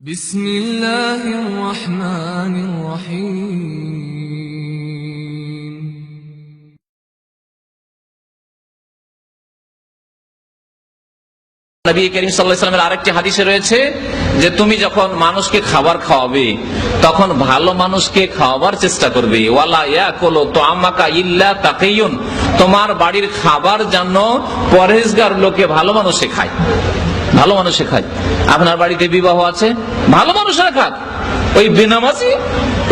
بسم الله الرحمن الرحيم নবী করিম সাল্লাহ ইসলামের আরেকটি হাদিসে রয়েছে যে তুমি যখন মানুষকে খাবার খাওয়াবে তখন ভালো মানুষকে খাওয়াবার চেষ্টা করবে ওয়ালা ইয়াকুলু তুআমাকা ইল্লা তাকিয়ুন তোমার বাড়ির খাবার যেন পরহেজগার লোকে ভালো মানুষে খায় ভালো মানুষে খায়। আপনার বাড়িতে বিবাহ আছে, ভালো মানুষেরা খাক। ওই বেনামাজি,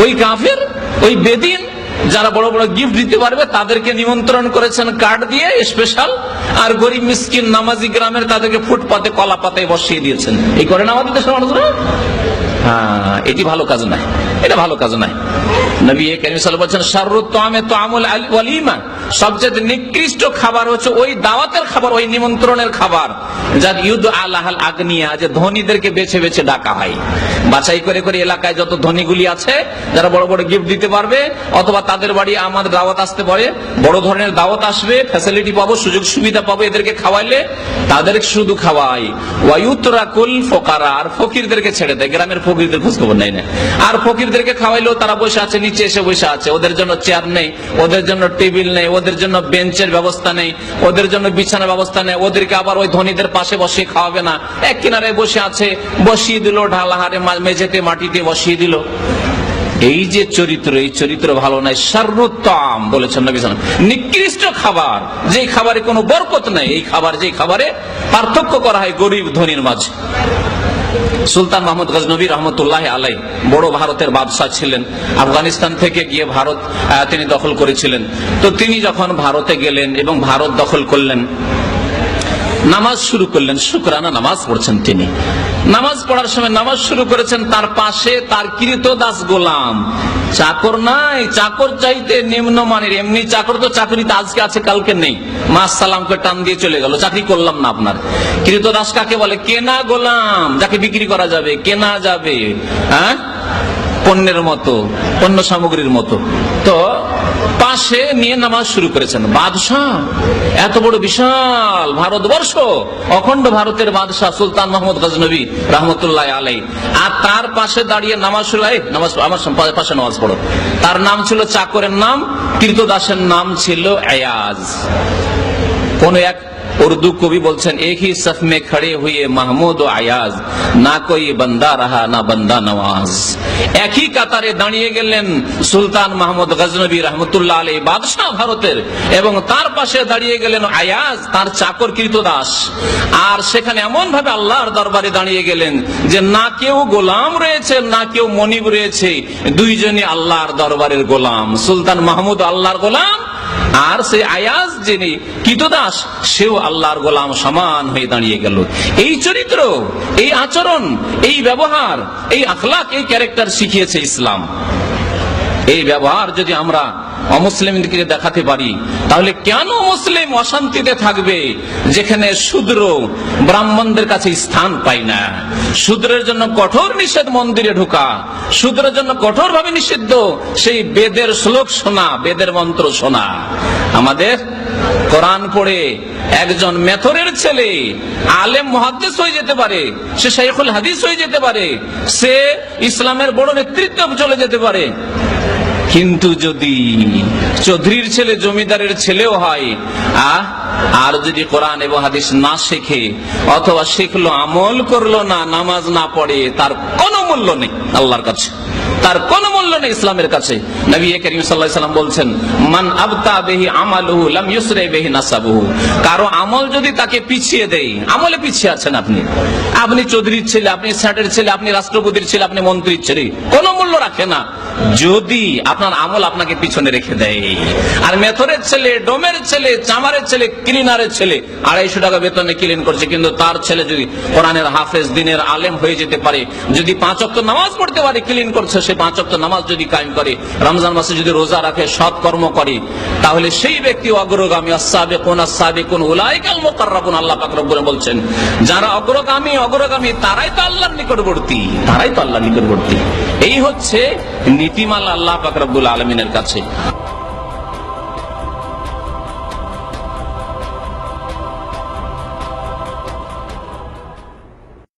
ওই কাফের, ওই বেদিন, যারা বড় বড় গিফট দিতে পারবে, তাদেরকে নিমন্ত্রণ করেছেন কার্ড দিয়ে স্পেশাল আর গরিব মিসকিন নামাজি গ্রামের তাদেরকে ফুটপাতে কলা পাতায় বসিয়ে দিয়েছেন। এই করেন আমাদের দেশের মানুষরা? হ্যাঁ এটি ভালো কাজ নাই এটা ভালো কাজ নাই নবী করিম বলছেন শাররুত তাআমে তাআমুল আল- ওয়ালিমা সবচেয়ে নিকৃষ্ট খাবার হচ্ছে ওই দাওয়াতের খাবার, ওই নিমন্ত্রণের খাবার। যার ইউদ আলাহাল আগ্নিয়া, যে ধনীদেরকে বেছে বেছে ডাকা হয়। বাছাই করে করে এলাকায় যত ধনীগুলি আছে, যারা বড় বড় গিফট দিতে পারবে, অথবা তাদের বাড়ি আমাদের দাওয়াত আসতে পারে, বড় ধরনের দাওয়াত আসবে ফ্যাসিলিটি পাবো, সুযোগ সুবিধা পাবো এদেরকে খাওয়াইলে, তাদের শুধু খাওয়াই। ওয়ায়ুতরাকুল ফোকারা, আর ফকিরদেরকে ছেড়ে দেয়, গ্রামের ফকিরদের খোঁজ খবর নেই না। আর ফকিরদেরকে খাওয়াইলেও তারা বসে আছে, নিচে এসে বসে আছে, ওদের জন্য চেয়ার নেই, ওদের জন্য টেবিল নেই, ওদের জন্য বেঞ্চের ব্যবস্থা নেই, ওদের জন্য বিছানার ব্যবস্থা নেই, ওদেরকে আবার ওই ধনীদের পাশে বসিয়ে খাওয়াবে না। এক কিনারে বসে আছে, বসিয়ে দিল ঢালাহারে মেঝেতে মাটিতে বসিয়ে দিল। এই যে চরিত্র, এই চরিত্র ভালো নাই সর্বোত্তম বলেছেন নবী নিকৃষ্ট খাবার যে খাবারে কোনো বরকত নাই, এই খাবার যে খাবারে পার্থক্য করা হয় গরিব ধনীর মাঝে। সুলতান মাহমুদ গজনবী রহমতুল্লাহ আলাই বড় ভারতের বাদশাহ ছিলেন। আফগানিস্তান থেকে গিয়ে ভারত তিনি দখল করেছিলেন। তো তিনি যখন ভারতে গেলেন এবং ভারত দখল করলেন নামাজ শুরু করলেন, শুক্রানা নামাজ পড়ছেন তিনি। নামাজ পড়ার সময় নামাজ শুরু করেছেন, তার পাশে তার কৃত দাস গোলাম। চাকর নাই, চাকর চাইতে নিম্ন মানের এমনি চাকর তো চাকরিতে আজকে আছে, কালকে নেই। মা সালামকে টান দিয়ে চলে গেল, চাকরি করলাম না আপনার। কৃত দাস কাকে বলে? কেনা গোলাম? যাকে বিক্রি করা যাবে কেনা যাবে হ্যাঁ? পণ্যের মতো, পণ্য সামগ্রীর মতো। তো পাশে নিয়ে নামাজ শুরু করেছেন। বাদশাহ, এত বড় বিশাল ভারতবর্ষ, অখণ্ড ভারতের বাদশাহ সুলতান মোহাম্মদ গজনবী রহমতুল্লাহ আলাই আর তার পাশে দাঁড়িয়ে নামাজ শুরু হয় নামাজ, আমার পাশে নামাজ পড়ো। তার নাম ছিল চাকরের নাম কীর্তদাসের নাম ছিল আয়াজ কোন এক উর্দু কবি বলছেন, এক হি সফ মে খড়ে হুয়ে মাহমুদ ও আয়াজ, না কই বান্দা রাহা, না বান্দা নওয়াজ। একই কাতারে দাঁড়িয়ে গেলেন সুলতান মাহমুদ গজনবী রহমতুল্লাহ আলী বাদশাহ ভারতের, এবং তার পাশে দাঁড়িয়ে গেলেন আয়াজ, তার চাকর কৃত দাস। আর সেখানে এমন ভাবে আল্লাহর দরবারে দাঁড়িয়ে গেলেন যে, না কেউ গোলাম রয়েছে, না কেউ মনিব রয়েছে, দুইজনই আল্লাহর দরবারের গোলাম। সুলতান মাহমুদ আল্লাহর গোলাম আর সে আয়াজ যিনি কিতদাস সেও আল্লাহর গোলাম সমান হয়ে দাঁড়িয়ে গেল। এই চরিত্র, এই আচরণ, এই ব্যবহার, এই আখলাক, এই ক্যারেক্টার শিখিয়েছে ইসলাম। এই ব্যবহার যদি আমরা অমুসলিমদেরকে দেখাতে পারি, তাহলে কেন মুসলিম অশান্তিতে থাকবে? যেখানে শূদ্র ব্রাহ্মণদের কাছে স্থান পায় না। শূদ্রের জন্য কঠোর নিষেধ মন্দিরে ঢোকা। শূদ্রের জন্য কঠোর ভাবে নিষিদ্ধ সেই বেদের শ্লোক শোনা, বেদের মন্ত্র শোনা। আমাদের কোরআন পড়ে একজন মেথরের ছেলে আলেম মহাদ্দেশ হয়ে যেতে পারে, সে শাইখুল হাদিস হয়ে যেতে পারে, সে ইসলামের বড় নেতৃত্ব চলে যেতে পারে। কিন্তু যদি চৌধুরীর ছেলে জমিদারের ছেলেও হয় আহ আর যদি কোরআন এবং হাদিস না শেখে, অথবা শিখলো, আমল করল না, নামাজ না পড়ে, তার কোনো মূল্য নেই আল্লাহর কাছে। তার কোনো মূল্য নেই ইসলামের কাছে। নবী করিম আলাইহি সাল্লাম বলছেন, মান আবতা বিহি আমালুহু লাম ইউসরে বিহি নাসাবুহু। কারও আমল যদি তাকে পিছিয়ে আমলে পিছিয়ে আছেন আপনি। আপনি চৌধুরীর ছেলে, আপনি ছেলে, আপনি রাষ্ট্রপতির ছেলে, আপনি মন্ত্রীর ছেলে, কোনো মূল্য রাখে না। যদি আপনার আমল আপনাকে পিছনে রেখে দেয়। আর মেথরের ছেলে, ডোমের ছেলে, চামারের ছেলে, ক্লিনারের ছেলে, আড়াইশো টাকা বেতনে ক্লিন করছে, কিন্তু তার ছেলে যদি কোরআনের হাফেজ, দিনের আলেম হয়ে যেতে পারে, যদি পাঁচ অক্ট নামাজ পড়তে পারে, ক্লিন করছে সে পাঁচ অক্ট নামাজ যদি কায়েম করে, রমজান মাসে যদি রোজা রাখে, সৎ কর্ম করে, তাহলে সেই ব্যক্তি অগ্রগামী আসাবে কোন আসাবে কোন উলাইকাল মোকাররাবুন, আল্লাহ পাক রব্বুল বলছেন, যারা অগ্রগামী অগ্রগামী, তারাই তো আল্লাহর নিকটবর্তী, তারাই তো আল্লাহর নিকটবর্তী। এই হচ্ছে নীতিমালা আল্লাহ পাক রব্বুল আলমিনের কাছে।